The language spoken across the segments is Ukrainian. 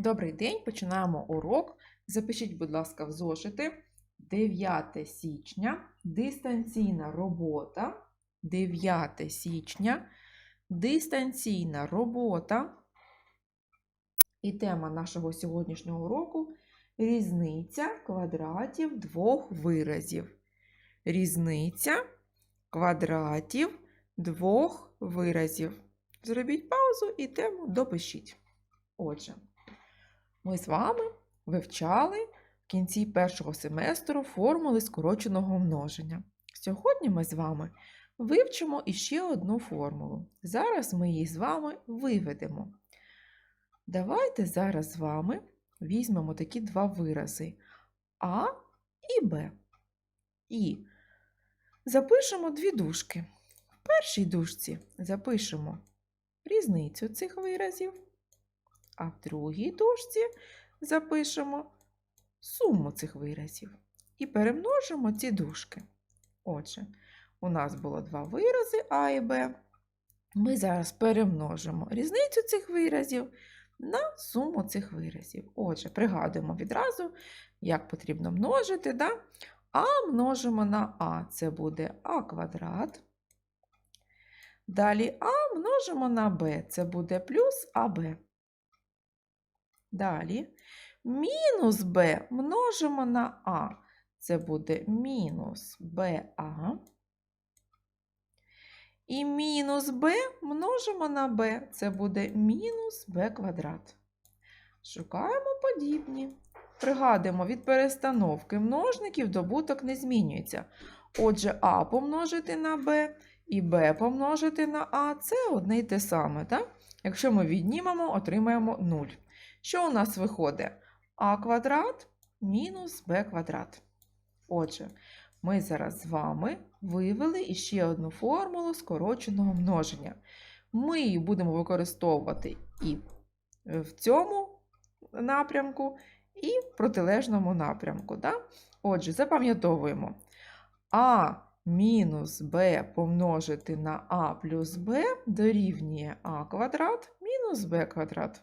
Добрий день, починаємо урок. Запишіть, будь ласка, в зошити 9 січня, дистанційна робота. 9 січня, дистанційна робота. І тема нашого сьогоднішнього уроку різниця квадратів двох виразів. Різниця квадратів двох виразів. Зробіть паузу і тему допишіть. Отже, ми з вами вивчали в кінці першого семестру формули скороченого множення. Сьогодні ми з вами вивчимо іще одну формулу. Зараз ми її з вами виведемо. Давайте зараз з вами візьмемо такі два вирази А і Б. І запишемо дві дужки. В першій дужці запишемо різницю цих виразів, а в другій дужці запишемо суму цих виразів і перемножимо ці дужки. Отже, у нас було два вирази А і Б. Ми зараз перемножимо різницю цих виразів на суму цих виразів. Отже, пригадуємо відразу, як потрібно множити. Да? А множимо на А, це буде А квадрат. Далі А множимо на Б, це буде плюс АБ. Далі мінус Б множимо на А, це буде мінус БА. І мінус Б множимо на Б, це буде мінус Б квадрат. Шукаємо подібні. Пригадуємо, від перестановки множників добуток не змінюється. Отже, А помножити на Б і Б помножити на А це одне й те саме. Так? Якщо ми віднімемо, отримаємо 0. Що у нас виходить? А квадрат мінус Б квадрат. Отже, ми зараз з вами вивели іще одну формулу скороченого множення. Ми її будемо використовувати і в цьому напрямку, і в протилежному напрямку. Да? Отже, запам'ятовуємо. А мінус b помножити на а плюс b дорівнює а квадрат мінус b квадрат.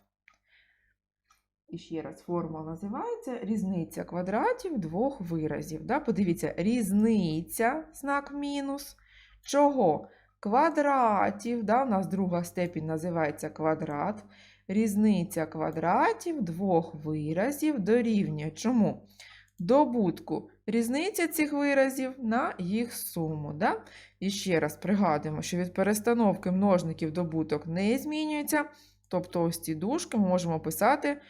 І ще раз формула називається різниця квадратів двох виразів. Да? Подивіться, різниця знак мінус. Чого? Квадратів. Да? У нас друга степінь називається квадрат. Різниця квадратів двох виразів дорівнює. Чому? Добутку різниця цих виразів на їх суму. Да? І ще раз пригадуємо, що від перестановки множників добуток не змінюється. Тобто ось ці дужки ми можемо писати,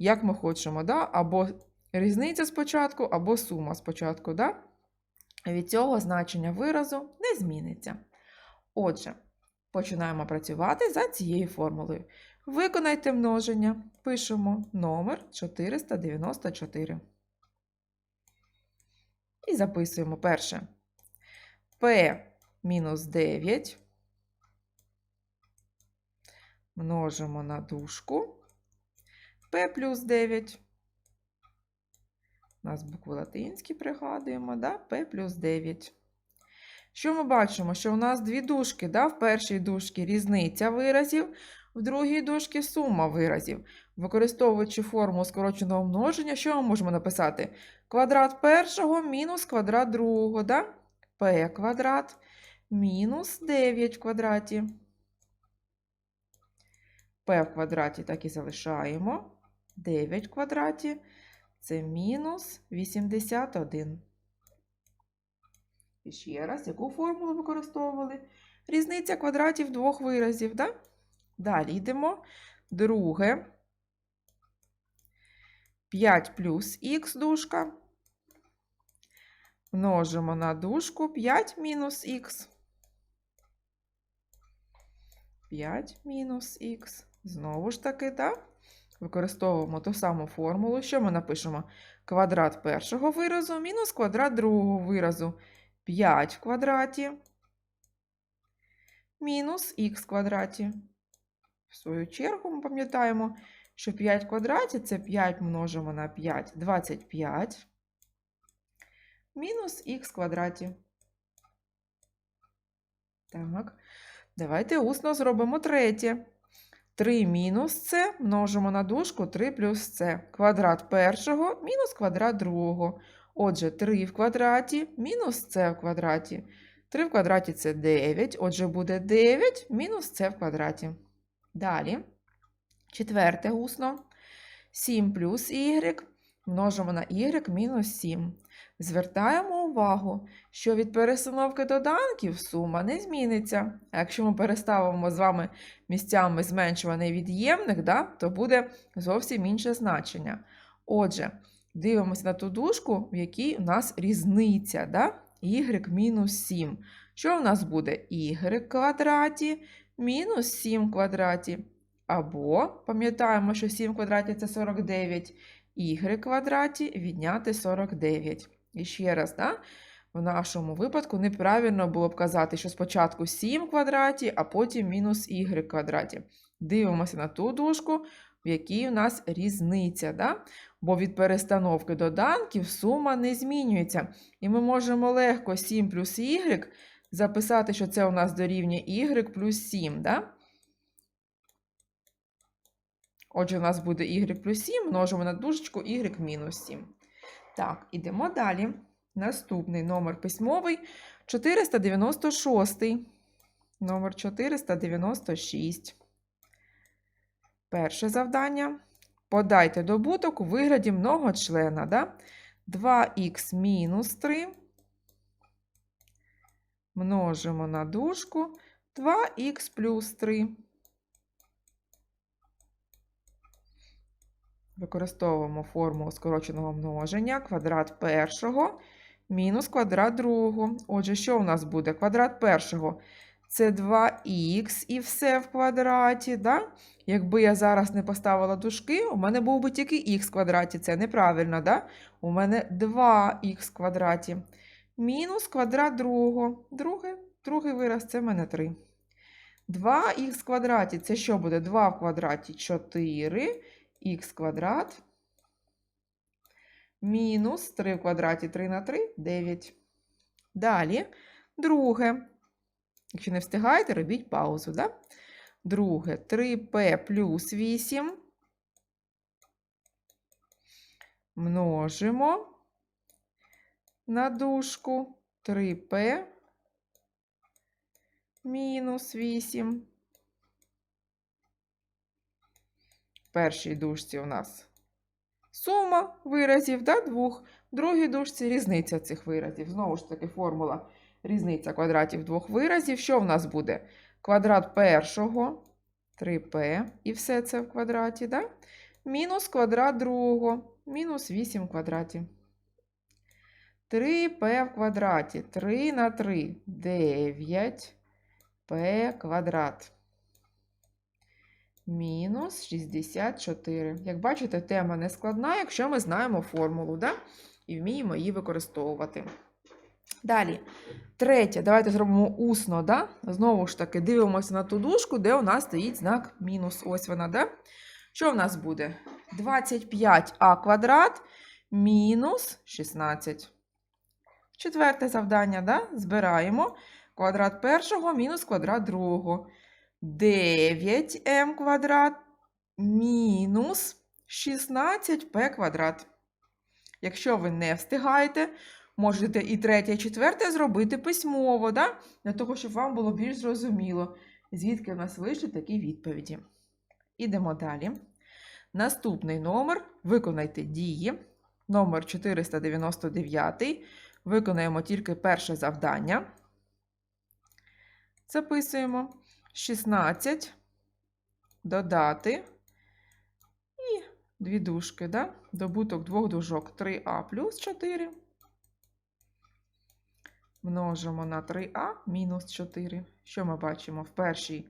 як ми хочемо. Да? Або різниця спочатку, або сума спочатку. Да? Від цього значення виразу не зміниться. Отже, починаємо працювати за цією формулою. Виконайте множення. Пишемо номер 494. І записуємо перше. P мінус 9 множимо на дужку. P плюс 9. У нас букви латинські пригадуємо, да? P плюс 9. Що ми бачимо? Що у нас дві дужки. Да? В першій дужці різниця виразів, в другій дужці сума виразів. Використовуючи форму скороченого множення, що ми можемо написати? Квадрат першого мінус квадрат другого. Да? P квадрат мінус 9 в квадраті. P в квадраті так і залишаємо. 9 в квадраті це мінус 81. І ще раз, яку формулу використовували? Різниця квадратів двох виразів. Да? Далі йдемо. Друге. 5 плюс х дужка. Множимо на дужку 5 мінус х. 5 мінус х. Знову ж таки, так? Використовуємо ту саму формулу. Що ми напишемо? Квадрат першого виразу мінус квадрат другого виразу. 5 в квадраті мінус х в квадраті. В свою чергу ми пам'ятаємо, що 5 в квадраті це 5 множимо на 5, 25, мінус х в квадраті. Так, давайте усно зробимо третє. 3 мінус це множимо на дужку 3 плюс це. Квадрат першого мінус квадрат другого. Отже, 3 в квадраті мінус це в квадраті. 3 в квадраті це 9. Отже, буде 9 мінус це в квадраті. Далі. Четверте усно. 7 плюс y множимо на y мінус 7. Звертаємо увагу, що від перестановки доданків сума не зміниться. А якщо ми переставимо з вами місцями зменшуваний від'ємник, да, то буде зовсім інше значення. Отже, дивимося на ту дужку, в якій у нас різниця, да? y мінус 7. Що в нас буде? y квадраті мінус 7 квадраті. Або, пам'ятаємо, що 7 квадраті це 49, y квадраті відняти 49. І ще раз, да? в нашому випадку неправильно було б казати, що спочатку 7 в квадраті, а потім мінус y квадраті. Дивимося на ту дужку, в якій у нас різниця. Да? Бо від перестановки доданків сума не змінюється. І ми можемо легко 7 плюс y записати, що це у нас дорівнює y плюс 7. Да? Отже, у нас буде y плюс 7, множимо на дужечку y мінус 7. Так, ідемо далі. Наступний номер письмовий 496. Номер 496. Перше завдання. Подайте добуток у вигляді многочлена. Да? 2х мінус 3. Множимо на дужку 2х плюс 3. Використовуємо формулу скороченого множення квадрат першого мінус квадрат другого. Отже, що у нас буде? Квадрат першого це 2х і все в квадраті. Да? Якби я зараз не поставила дужки, у мене був би тільки х в квадраті. Це неправильно, да? У мене 2х в квадраті. Мінус квадрат другого. Друге, другий вираз це в мене 3. 2х в квадраті це що буде? 2 в квадраті 4 х квадрат мінус 3 в квадраті 3 на 3 9. Далі, друге. Якщо не встигаєте, робіть паузу. Да? Друге 3p плюс 8. Множимо на дужку 3p мінус 8. В першій дужці у нас сума виразів, да, двох. В другій дужці різниця цих виразів. Знову ж таки, формула різниця квадратів двох виразів. Що в нас буде? Квадрат першого 3p, і все це в квадраті, да? мінус квадрат другого, мінус 8 в квадраті. 3p в квадраті. 3 на 3 9 p квадрат мінус 64. Як бачите, тема не складна, якщо ми знаємо формулу, да? і вміємо її використовувати. Далі, третє, давайте зробимо усно. Да? Знову ж таки, дивимося на ту дужку, де у нас стоїть знак мінус. Ось вона, да? Що в нас буде? 25а квадрат мінус 16. Четверте завдання, да? збираємо квадрат першого мінус квадрат другого. 9m квадрат мінус 16p квадрат. Якщо ви не встигаєте, можете і третє, і четверте зробити письмово, да? для того, щоб вам було більш зрозуміло, звідки в нас вийшли такі відповіді. Ідемо далі. Наступний номер виконайте дії. Номер 499. Виконаємо тільки перше завдання. Записуємо. 16 додати і дві дужки, да? добуток двох дужок 3а плюс 4. Множимо на 3а мінус 4. Що ми бачимо в першій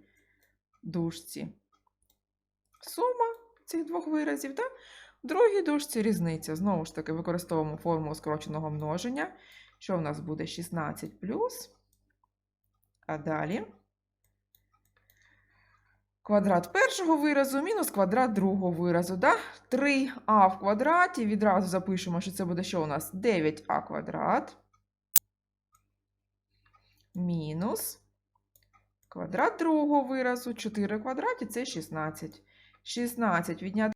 дужці? Сума цих двох виразів, да? в другій дужці різниця. Знову ж таки, використовуємо формулу скороченого множення. Що в нас буде 16 плюс, а далі Квадрат першого виразу мінус квадрат другого виразу. Да? 3а в квадраті. Відразу запишемо, що це буде що у нас? 9а квадрат. Мінус Квадрат другого виразу 4 в квадраті це 16. 16 відняти